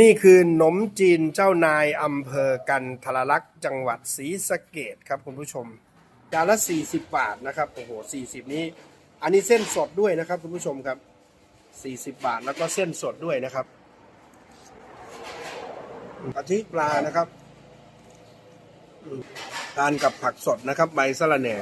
นี่คือหนมจีนเจ้านายอำเภอกันทรลักษณ์จังหวัดศรีสะเกดครับคุณผู้ชมจานละ 40 บาทนะครับโอ้โห40 นี้ อันนี้เส้นสดด้วยนะครับคุณผู้ชมครับ 40 บาทแล้วก็เส้นสดด้วยนะครับกะทิปลานะครับทานกับผักสดนะครับ ใบสะระแหน่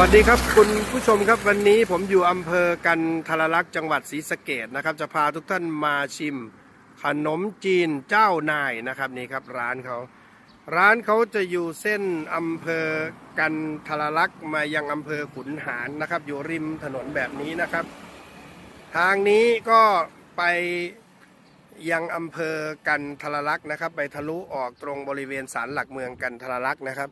วัสดีครับคุณผู้ชมครับวันนี้ผมอยู่อำเภอกันทรลักษณ์จังหวัดศรีสะเกดนะครับ จะพาทุกท่านมาชิมขนมจีนเจ้านายนะครับนี่ครับร้านเขาร้านเขาจะอยู่เส้นอำเภอกันทรลักษณ์มายังอำเภอขุนหารนะครับ อยู่ริมถนนแบบนี้นะครับ ทางนี้ก็ไปยังอำเภอกันทรลักษณ์นะครับ ไปทะลุออกตรงบริเวณศาลหลักเมืองกันทรลักษณ์นะครับ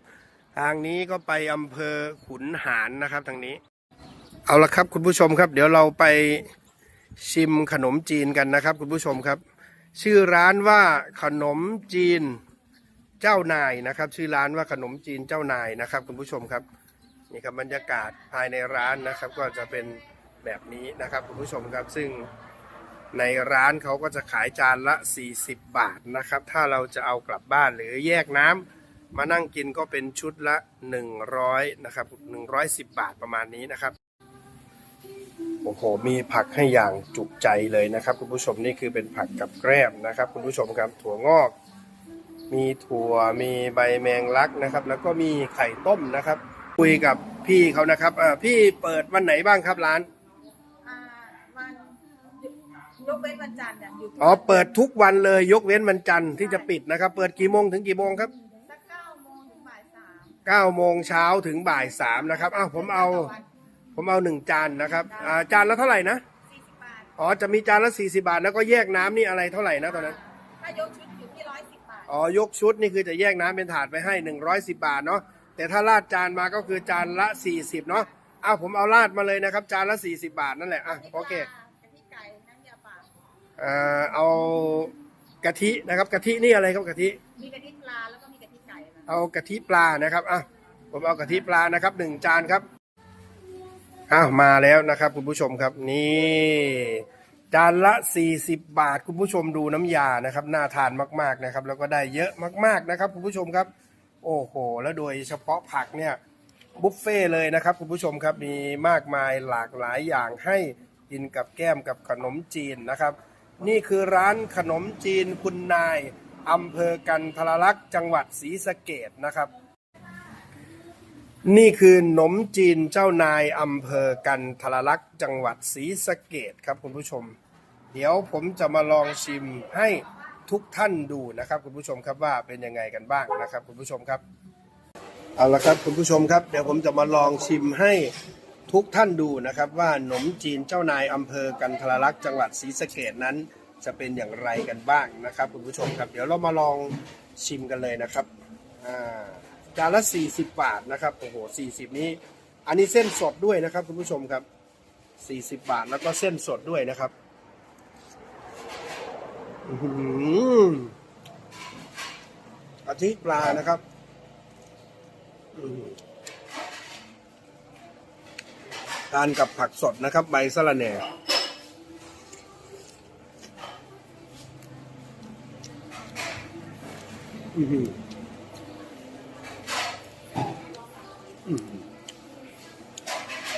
ทางนี้ก็ไปอำเภอขุนหารนะครับทางนี้ เอาละครับคุณผู้ชมครับ เดี๋ยวเราไปชิมขนมจีนกันนะครับ คุณผู้ชมครับ ชื่อร้านว่าขนมจีนเจ้านายนะครับ ชื่อร้านว่าขนมจีนเจ้านายนะครับ คุณผู้ชมครับนี่ครับบรรยากาศภายในร้านนะครับ ก็จะเป็นแบบนี้นะครับ คุณผู้ชมครับซึ่งในร้านเขาก็จะขายจานละ 40 บาทนะครับ ถ้าเราจะเอากลับบ้านหรือแยกน้ำ มานั่งกินก็เป็นชุดละ 100นะครับ110 บาทประมาณนี้นะครับโอ้โหมีผักให้อย่างจุใจเลยนะครับ คุณผู้ชมนี่คือเป็นผักกับแกล้มนะครับ คุณผู้ชมครับถั่วงอก มีถั่วมีใบแมงลักนะครับ แล้วก็มีไข่ต้มนะครับ คุยกับพี่เขานะครับอ่าพี่เปิดวันไหนบ้างครับร้านอ่าวันยกเว้นวันจันทร์เนี่ยอยู่อ๋อเปิดทุกวันเลยยกเว้นวันจันทร์ที่จะปิดนะครับ เปิดกี่โมงถึงกี่โมงครับ 9โมงเช้าถึงบ่าย3นะครับอ้าวผมเอาผมเอาหนึ่งจานนะครับอ่าจานละเท่าไหร่นะสี่สิบบาทอ๋อจะมีจานละ 40 บาท แล้วก็แยกน้ำนี่อะไรเท่าไหร่นะตอนนั้น ถ้ายกชุดอยู่ที่ร้อยสิบบาท อ๋อยกชุดนี่คือจะแยกน้ำเป็นถาดไปให้ 110 บาทเนาะแต่ถ้าราดจานมาก็คือจานละ 40เนาะอ้าวผมเอาราดมาเลยนะครับ จานละ 40 บาทนั่นแหละอะโอเคกะทิไก่น้ำยาป่าเอ่อเอากะทินะครับกะทินี่อะไรครับกะทิ มีกะทิ เอากะทิปลานะครับอะผมเอากะทิปลานะครับหนึ่งจานครับอ้าวมาแล้วนะครับ คุณผู้ชมครับนี่จานละ 40 บาท คุณผู้ชมดูน้ำยานะครับน่าทานมากๆนะครับ แล้วก็ได้เยอะมากๆนะครับ คุณผู้ชมครับ โอ้โห แล้วโดยเฉพาะผักเนี่ยบุฟเฟ่เลยนะครับคุณผู้ชมครับมีมากมายหลากหลายอย่างให้กินกับแก้มกับขนมจีนนะครับ นี่คือร้านขนมจีนคุณนาย อำเภอกันทรลักษณ์จังหวัดศรีสะเกดนะครับ นี่คือหนมจีนเจ้านายอำเภอกันทรลักษณ์จังหวัดศรีสะเกดครับคุณผู้ชม เดี๋ยวผมจะมาลองชิมให้ทุกท่านดูนะครับ คุณผู้ชมครับว่าเป็นยังไงกันบ้างนะครับ คุณผู้ชมครับเอาละครับคุณผู้ชมครับ เดี๋ยวผมจะมาลองชิมให้ทุกท่านดูนะครับ ว่าหนมจีนเจ้านายอำเภอกันทรลักษณ์จังหวัดศรีสะเกดนั้น จะเป็นอย่างไรกันบ้างนะครับคุณผู้ชมครับ เดี๋ยวเรามาลองชิมกันเลยนะครับอ่าจานละ 40 บาทนะครับโอ้โห 40 นี้ อันนี้เส้นสดด้วยนะครับคุณผู้ชมครับ 40 บาทแล้วก็เส้นสดด้วยนะครับอื้อหือกะทิปลานะครับทานกับผักสดนะครับ ใบสะระแหน่ อื้อหืออื้อหือ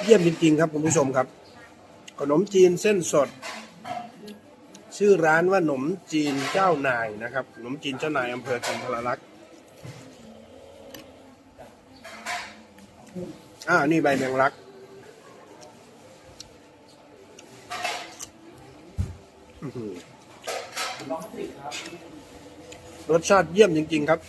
เยี่ยมจริงๆครับคุณผู้ชมครับ ขนมจีนเส้นสด ชื่อร้านว่าหนมจีนเจ้านายนะครับขนมจีนเจ้านายอำเภอกันทรลักษณ์อ่านี่ใบแมงลักอ รสชาติเยี่ยมจริง ๆ ครับ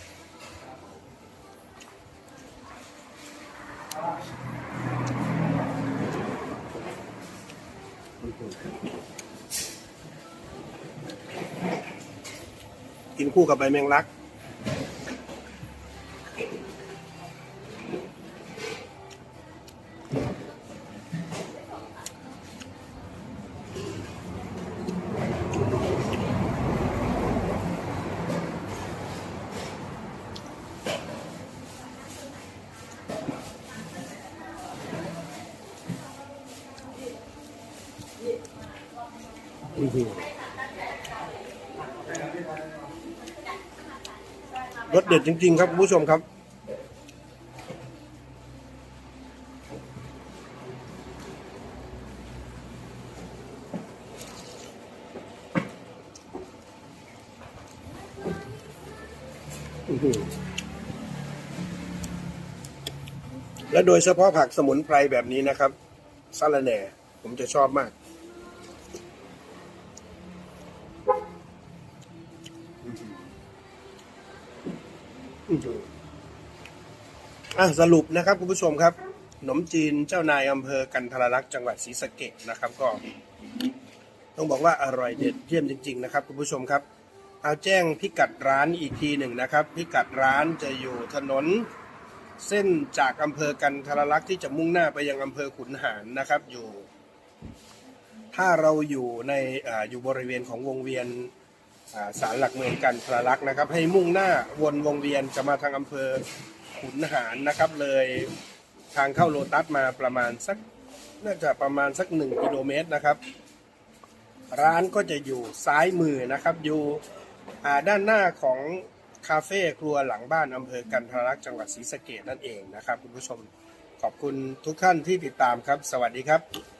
กินคู่กับใบแมงลัก รสเด็ดจริง ๆ ครับคุณผู้ชมครับ และโดยเฉพาะผักสมุนไพรแบบนี้นะครับสะระแหน่ ผมจะชอบมาก อะสรุปนะครับคุณผู้ชมครับขนมจีนเจ้านายอำเภอกันทรลักษณ์จังหวัดศรีสะเกษนะครับก็ ต้องบอกว่าอร่อยเด็ดเยี่ยมจริง ๆ นะครับคุณผู้ชมครับ เอาแจ้งพิกัดร้านอีกทีหนึ่งนะครับ พิกัดร้านจะอยู่ถนนเส้นจากอำเภอกันทรลักษณ์ที่จะมุ่งหน้าไปยังอำเภอขุนหารนะครับอยู่ ถ้าเราอยู่ในออยู่บริเวณของวงเวียน อ่าศาลหลักเมืองกันทรลักษณ์นะครับ ให้มุ่งหน้าวนวงเวียนจะมาทางอำเภอขุนหารนะครับ เลยทางเข้าโลตัสมาประมาณสักน่าจะประมาณสักหนึ่งกิโลเมตรนะครับ ร้านก็จะอยู่ซ้ายมือนะครับ อยู่ด้านหน้าของคาเฟ่ครัวหลังบ้านอำเภอกันทรลักษณ์จังหวัดศรีสะเกดนั่นเองนะครับ คุณผู้ชมขอบคุณทุกท่านที่ติดตามครับ สวัสดีครับ